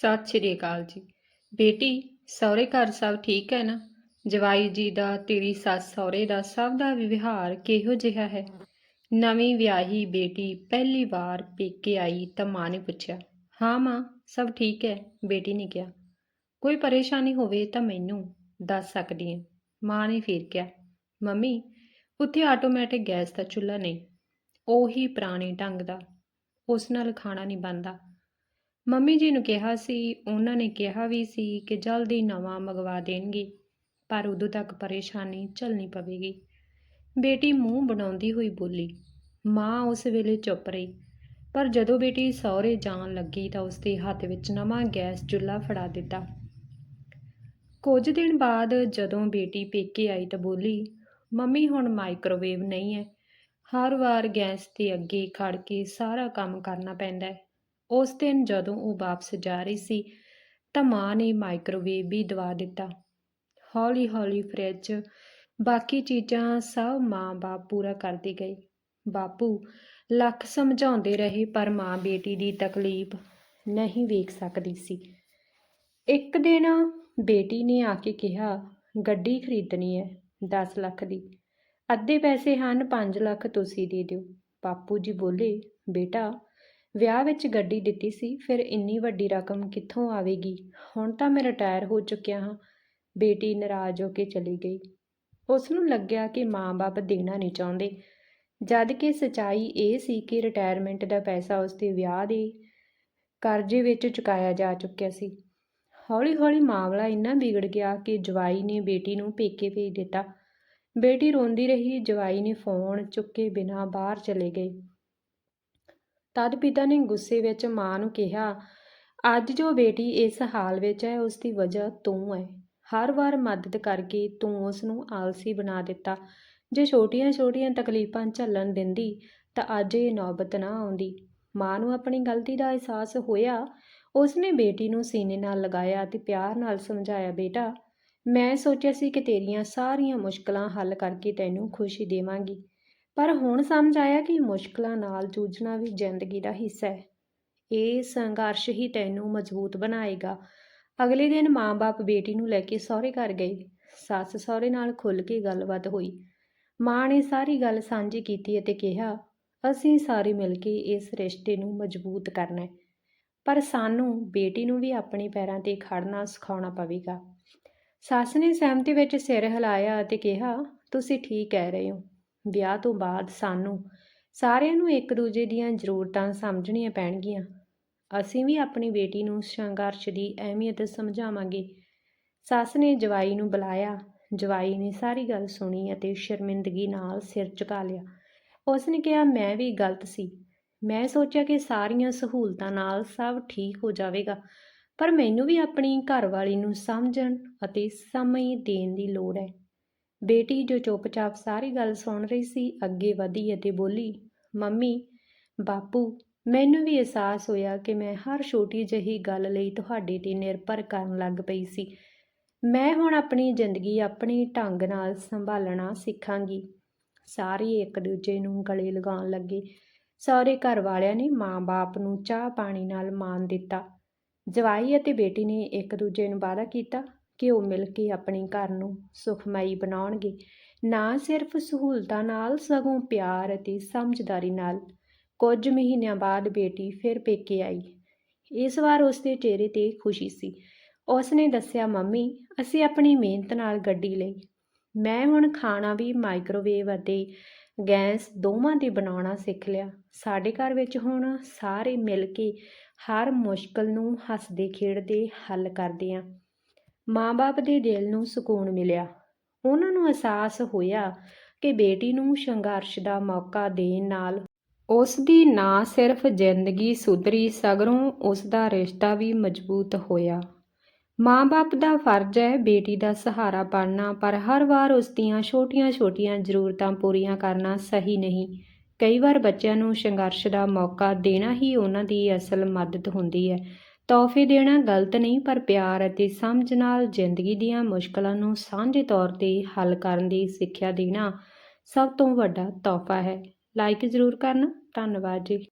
ਸਤਿ ਸ਼੍ਰੀ ਅਕਾਲ ਜੀ। ਬੇਟੀ, ਸਹੁਰੇ ਘਰ ਸਭ ਠੀਕ ਹੈ ਨਾ? ਜਵਾਈ ਜੀ ਦਾ, ਤੇਰੀ ਸੱਸ ਸਹੁਰੇ ਦਾ ਸਭ ਦਾ ਵਿਵਹਾਰ ਕਿਹੋ ਜਿਹਾ ਹੈ? ਨਵੀਂ ਵਿਆਹੀ ਬੇਟੀ ਪਹਿਲੀ ਵਾਰ ਪੇਕੇ ਆਈ ਤਾਂ ਮਾਂ ਨੇ ਪੁੱਛਿਆ, ਹਾਂ ਮਾਂ, ਸਭ ਠੀਕ ਹੈ? ਬੇਟੀ ਨੇ ਕਿਹਾ, ਕੋਈ ਪਰੇਸ਼ਾਨੀ ਹੋਵੇ ਤਾਂ ਮੈਨੂੰ ਦੱਸ ਸਕਦੀ ਹੈ। ਮਾਂ ਨੇ ਫੇਰ ਕਿਹਾ, ਮੰਮੀ, ਉੱਥੇ ਆਟੋਮੈਟਿਕ ਗੈਸ ਦਾ ਚੁੱਲ੍ਹਾ ਨਹੀਂ, ਉਹੀ ਪੁਰਾਣੇ ਢੰਗ ਦਾ, ਉਸ ਨਾਲ ਖਾਣਾ ਨਹੀਂ ਬਣਦਾ। ਮੰਮੀ ਜੀ ਨੂੰ ਕਿਹਾ ਸੀ, ਉਹਨਾਂ ਨੇ ਕਿਹਾ ਵੀ ਸੀ ਕਿ ਜਲਦੀ ਨਵਾਂ ਮੰਗਵਾ ਦੇਣਗੇ, ਪਰ ਉਦੋਂ ਤੱਕ ਪਰੇਸ਼ਾਨੀ ਝੱਲਣੀ ਪਵੇਗੀ। ਬੇਟੀ ਮੂੰਹ ਬਣਾਉਂਦੀ ਹੋਈ ਬੋਲੀ, ਮਾਂ ਉਸ ਵੇਲੇ ਚੁੱਪ ਰਹੀ, ਪਰ ਜਦੋਂ ਬੇਟੀ ਸਹੁਰੇ ਜਾਣ ਲੱਗੀ ਤਾਂ ਉਸਦੇ ਹੱਥ ਵਿੱਚ ਨਵਾਂ ਗੈਸ ਚੁੱਲ੍ਹਾ ਫੜਾ ਦਿੱਤਾ। ਕੁਝ ਦਿਨ ਬਾਅਦ ਜਦੋਂ ਬੇਟੀ ਪੇਕੇ ਆਈ ਤਾਂ ਬੋਲੀ, ਮੰਮੀ, ਹੁਣ ਮਾਈਕ੍ਰੋਵੇਵ ਨਹੀਂ ਹੈ, ਹਰ ਵਾਰ ਗੈਸ ਦੇ ਅੱਗੇ ਖੜ ਕੇ ਸਾਰਾ ਕੰਮ ਕਰਨਾ ਪੈਂਦਾ ਹੈ। ਉਸ ਦਿਨ ਜਦੋਂ ਉਹ ਵਾਪਸ ਜਾ ਰਹੀ ਸੀ, ਤਾਂ ਮਾਂ ਨੇ ਮਾਈਕ੍ਰੋਵੇਵ ਵੀ ਦਵਾ ਦਿੱਤਾ। ਹੌਲੀ ਹੌਲੀ ਫ੍ਰਿਜ ਬਾਕੀ ਚੀਜ਼ਾਂ ਸਭ ਮਾਂ-ਬਾਪ ਪੂਰਾ ਕਰਦੇ ਗਏ ਬਾਪੂ ਲੱਖ ਸਮਝਾਉਂਦੇ ਰਹੇ, ਪਰ ਮਾਂ ਬੇਟੀ ਦੀ ਤਕਲੀਫ ਨਹੀਂ ਵੇਖ ਸਕਦੀ ਸੀ। ਇੱਕ ਦਿਨ ਬੇਟੀ ਨੇ ਆ ਕੇ ਕਿਹਾ, ਗੱਡੀ ਖਰੀਦਣੀ ਹੈ 10 ਲੱਖ ਦੀ। ਅੱਧੇ ਪੈਸੇ ਹਨ 5 ਲੱਖ ਤੁਸੀਂ ਦੇ ਦਿਓ। ਬਾਪੂ ਜੀ ਬੋਲੇ, ਬੇਟਾ ਵਿਆਹ ਵਿੱਚ ਗੱਡੀ ਦਿੱਤੀ ਸੀ, ਫਿਰ ਇੰਨੀ ਵੱਡੀ ਰਕਮ ਕਿੱਥੋਂ ਆਵੇਗੀ? ਹੁਣ ਤਾਂ ਮੈਂ ਰਿਟਾਇਰ ਹੋ ਚੁੱਕਿਆ ਹਾਂ। ਬੇਟੀ ਨਾਰਾਜ਼ ਹੋ ਕੇ ਚਲੀ ਗਈ। ਉਸ ਨੂੰ ਲੱਗਿਆ ਕਿ ਮਾਂ-ਬਾਪ ਦੇਣਾ ਨਹੀਂ ਚਾਹੁੰਦੇ। ਜਦ ਕਿ ਸਚਾਈ ਇਹ ਸੀ ਕਿ ਰਿਟਾਇਰਮੈਂਟ ਦਾ ਪੈਸਾ ਉਸ ਦੇ ਵਿਆਹ ਦੇ ਕਰਜ਼ੇ ਵਿੱਚ ਚੁਕਾਇਆ ਜਾ ਚੁੱਕਿਆ ਸੀ। ਹੌਲੀ-ਹੌਲੀ ਮਾਮਲਾ ਇੰਨਾ ਵਿਗੜ ਗਿਆ ਕਿ ਜਵਾਈ ਨੇ ਬੇਟੀ ਨੂੰ ਪੇਕੇ ਭੇਜ ਦਿੱਤਾ। ਬੇਟੀ ਰੋਂਦੀ ਰਹੀ, ਜਵਾਈ ਨੇ ਫੋਨ ਚੁੱਕੇ ਬਿਨਾਂ ਬਾਹਰ ਚਲੇ ਗਏ। ਤਦ ਪਿਤਾ ਨੇ ਗੁੱਸੇ ਵਿੱਚ ਮਾਂ ਨੂੰ ਕਿਹਾ, ਅੱਜ ਜੋ ਬੇਟੀ ਇਸ ਹਾਲ ਵਿੱਚ ਹੈ, ਉਸ ਦੀ ਵਜ੍ਹਾ ਤੂੰ ਹੈ। ਹਰ ਵਾਰ ਮਦਦ ਕਰਕੇ ਤੂੰ ਉਸ ਨੂੰ ਆਲਸੀ ਬਣਾ ਦਿੱਤਾ। ਜੇ ਛੋਟੀਆਂ-ਛੋਟੀਆਂ ਤਕਲੀਫਾਂ ਝੱਲਣ ਦਿੰਦੀ, ਤਾਂ ਅੱਜ ਇਹ ਨੌਬਤ ਨਾ ਆਉਂਦੀ ਮਾਂ ਨੂੰ ਆਪਣੀ ਗਲਤੀ ਦਾ ਅਹਿਸਾਸ ਹੋਇਆ। ਉਸਨੇ ਬੇਟੀ ਨੂੰ ਸੀਨੇ ਨਾਲ ਲਗਾਇਆ ਤੇ ਪਿਆਰ ਨਾਲ ਸਮਝਾਇਆ, ਬੇਟਾ, ਮੈਂ ਸੋਚਿਆ ਸੀ ਕਿ ਤੇਰੀਆਂ ਸਾਰੀਆਂ ਮੁਸ਼ਕਲਾਂ ਹੱਲ ਕਰਕੇ ਤੈਨੂੰ ਖੁਸ਼ੀ ਦੇਵਾਂਗੀ। ਪਰ ਹੁਣ ਸਮਝ ਆਇਆ ਕਿ ਮੁਸ਼ਕਲਾਂ ਨਾਲ ਜੂਝਣਾ ਵੀ ਜ਼ਿੰਦਗੀ ਦਾ ਹਿੱਸਾ ਹੈ। ਇਹ ਸੰਘਰਸ਼ ਹੀ ਤੈਨੂੰ ਮਜ਼ਬੂਤ ਬਣਾਏਗਾ। ਅਗਲੇ ਦਿਨ ਮਾਂ-ਬਾਪ ਬੇਟੀ ਨੂੰ ਲੈ ਕੇ ਸਹੁਰੇ ਘਰ ਗਏ। ਸੱਸ ਸਹੁਰੇ ਨਾਲ ਖੁੱਲ੍ਹ ਕੇ ਗੱਲਬਾਤ ਹੋਈ। ਮਾਂ ਨੇ ਸਾਰੀ ਗੱਲ ਸਾਂਝੀ ਕੀਤੀ ਅਤੇ ਕਿਹਾ, ਅਸੀਂ ਸਾਰੇ ਮਿਲ ਕੇ ਇਸ ਰਿਸ਼ਤੇ ਨੂੰ ਮਜ਼ਬੂਤ ਕਰਨਾ ਹੈ। ਪਰ ਸਾਨੂੰ ਬੇਟੀ ਨੂੰ ਵੀ ਆਪਣੇ ਪੈਰਾਂ ਤੇ ਖੜਨਾ ਸਿਖਾਉਣਾ ਪਵੇਗਾ। ਸੱਸ ਨੇ ਸਹਿਮਤੀ ਵਿੱਚ ਸਿਰ ਹਿਲਾਇਆ ਅਤੇ ਕਿਹਾ, ਤੁਸੀਂ ਠੀਕ ਕਹਿ ਰਹੇ ਹੋ। ਵਿਆਹ ਤੋਂ ਬਾਅਦ ਸਾਨੂੰ ਸਾਰਿਆਂ ਨੂੰ ਇੱਕ ਦੂਜੇ ਦੀਆਂ ਜ਼ਰੂਰਤਾਂ ਸਮਝਣੀਆਂ ਪੈਣਗੀਆਂ। ਅਸੀਂ ਵੀ ਆਪਣੀ ਬੇਟੀ ਨੂੰ ਸੰਘਰਸ਼ ਦੀ ਅਹਿਮੀਅਤ ਸਮਝਾਵਾਂਗੇ। ਸੱਸ ਨੇ ਜਵਾਈ ਨੂੰ ਬੁਲਾਇਆ। ਜਵਾਈ ਨੇ ਸਾਰੀ ਗੱਲ ਸੁਣੀ ਅਤੇ ਸ਼ਰਮਿੰਦਗੀ ਨਾਲ ਸਿਰ ਝੁਕਾ ਲਿਆ। ਉਸ ਨੇ ਕਿਹਾ, ਮੈਂ ਵੀ ਗਲਤ ਸੀ। ਮੈਂ ਸੋਚਿਆ ਕਿ ਸਾਰੀਆਂ ਸਹੂਲਤਾਂ ਨਾਲ ਸਭ ਠੀਕ ਹੋ ਜਾਵੇਗਾ, ਪਰ ਮੈਨੂੰ ਵੀ ਆਪਣੀ ਘਰਵਾਲੀ ਨੂੰ ਸਮਝਣ ਅਤੇ ਸਮਝ ਦੇਣ ਦੀ ਲੋੜ ਹੈ। ਬੇਟੀ ਜੋ ਚੁੱਪਚਾਪ ਸਾਰੀ ਗੱਲ ਸੁਣ ਰਹੀ ਸੀ, ਅੱਗੇ ਵਧੀ ਅਤੇ ਬੋਲੀ, ਮੰਮੀ, ਬਾਪੂ, ਮੈਨੂੰ ਵੀ ਅਹਿਸਾਸ ਹੋਇਆ ਕਿ ਮੈਂ ਹਰ ਛੋਟੀ ਜਿਹੀ ਗੱਲ ਲਈ ਤੁਹਾਡੇ ਤੇ ਨਿਰਭਰ ਕਰਨ ਲੱਗ ਪਈ ਸੀ। ਮੈਂ ਹੁਣ ਆਪਣੀ ਜ਼ਿੰਦਗੀ ਆਪਣੇ ਢੰਗ ਨਾਲ ਸੰਭਾਲਣਾ ਸਿੱਖਾਂਗੀ। ਸਾਰੇ ਇੱਕ ਦੂਜੇ ਨੂੰ ਗਲੇ ਲਗਾਉਣ ਲੱਗੇ। ਸਾਰੇ ਘਰ ਵਾਲਿਆਂ ਨੇ ਮਾਂ-ਬਾਪ ਨੂੰ ਚਾਹ ਪਾਣੀ ਨਾਲ ਮਾਣ ਦਿੱਤਾ। ਜਵਾਈ ਅਤੇ ਬੇਟੀ ਨੇ ਇੱਕ ਦੂਜੇ ਨੂੰ ਵਾਅਦਾ ਕੀਤਾ ਘਿਓ ਮਿਲ ਕੇ ਆਪਣੇ ਘਰ ਨੂੰ ਸੁਖਮਈ ਬਣਾਉਣਗੇ। ਨਾ ਸਿਰਫ ਸਹੂਲਤਾਂ ਨਾਲ, ਸਗੋਂ ਪਿਆਰ ਅਤੇ ਸਮਝਦਾਰੀ ਨਾਲ। ਕੁਝ ਮਹੀਨਿਆਂ ਬਾਅਦ ਬੇਟੀ ਫਿਰ ਪੇਕੇ ਆਈ। ਇਸ ਵਾਰ ਉਸ ਦੇ ਚਿਹਰੇ ਤੇ ਖੁਸ਼ੀ ਸੀ। ਉਸ ਨੇ ਦੱਸਿਆ, ਮੰਮੀ, ਅਸੀਂ ਆਪਣੀ ਮਿਹਨਤ ਨਾਲ ਗੱਡੀ ਲਈ। ਮੈਂ ਹੁਣ ਖਾਣਾ ਵੀ ਮਾਈਕ੍ਰੋਵੇਵ ਅਤੇ ਗੈਸ ਦੋਵਾਂ ਤੇ ਬਣਾਉਣਾ ਸਿੱਖ ਲਿਆ। ਸਾਡੇ ਘਰ ਵਿੱਚ ਹੁਣ ਸਾਰੇ ਮਿਲ ਕੇ ਹਰ ਮੁਸ਼ਕਲ ਨੂੰ ਹੱਸਦੇ ਖੇਡਦੇ ਹੱਲ ਕਰਦੇ ਹਾਂ ਮਾਂ-ਬਾਪ ਦੇ ਦਿਲ ਨੂੰ ਸਕੂਨ ਮਿਲਿਆ। ਉਹਨਾਂ ਨੂੰ ਅਹਿਸਾਸ ਹੋਇਆ ਕਿ ਬੇਟੀ ਨੂੰ ਸੰਘਰਸ਼ ਦਾ ਮੌਕਾ ਦੇਣ ਨਾਲ ਉਸ ਦੀ ਨਾ ਸਿਰਫ ਜ਼ਿੰਦਗੀ ਸੁਧਰੀ, ਸਗਰੋਂ ਉਸ ਦਾ ਰਿਸ਼ਤਾ ਵੀ ਮਜ਼ਬੂਤ ਹੋਇਆ। ਮਾਂ-ਬਾਪ ਦਾ ਫਰਜ਼ ਹੈ ਬੇਟੀ ਦਾ ਸਹਾਰਾ ਬਣਨਾ ਪਰ ਹਰ ਵਾਰ ਉਸ ਦੀਆਂ ਛੋਟੀਆਂ-ਛੋਟੀਆਂ ਜ਼ਰੂਰਤਾਂ ਪੂਰੀਆਂ ਕਰਨਾ ਸਹੀ ਨਹੀਂ। ਕਈ ਵਾਰ ਬੱਚਿਆਂ ਨੂੰ ਸੰਘਰਸ਼ ਦਾ ਮੌਕਾ ਦੇਣਾ ਹੀ ਉਹਨਾਂ ਦੀ ਅਸਲ ਮਦਦ ਹੁੰਦੀ ਹੈ। ਤੋਹਫੇ ਦੇਣਾ ਗਲਤ ਨਹੀਂ, ਪਰ ਪਿਆਰ ਅਤੇ ਸਮਝ ਨਾਲ ਜ਼ਿੰਦਗੀ ਦੀਆਂ ਮੁਸ਼ਕਲਾਂ ਨੂੰ ਸਾਂਝੇ ਤੌਰ ਤੇ ਹੱਲ ਕਰਨ ਦੀ ਸਿੱਖਿਆ ਦੇਣਾ ਸਭ ਤੋਂ ਵੱਡਾ ਤੋਹਫਾ ਹੈ। ਲਾਈਕ ਜ਼ਰੂਰ ਕਰਨਾ। ਧੰਨਵਾਦ ਜੀ।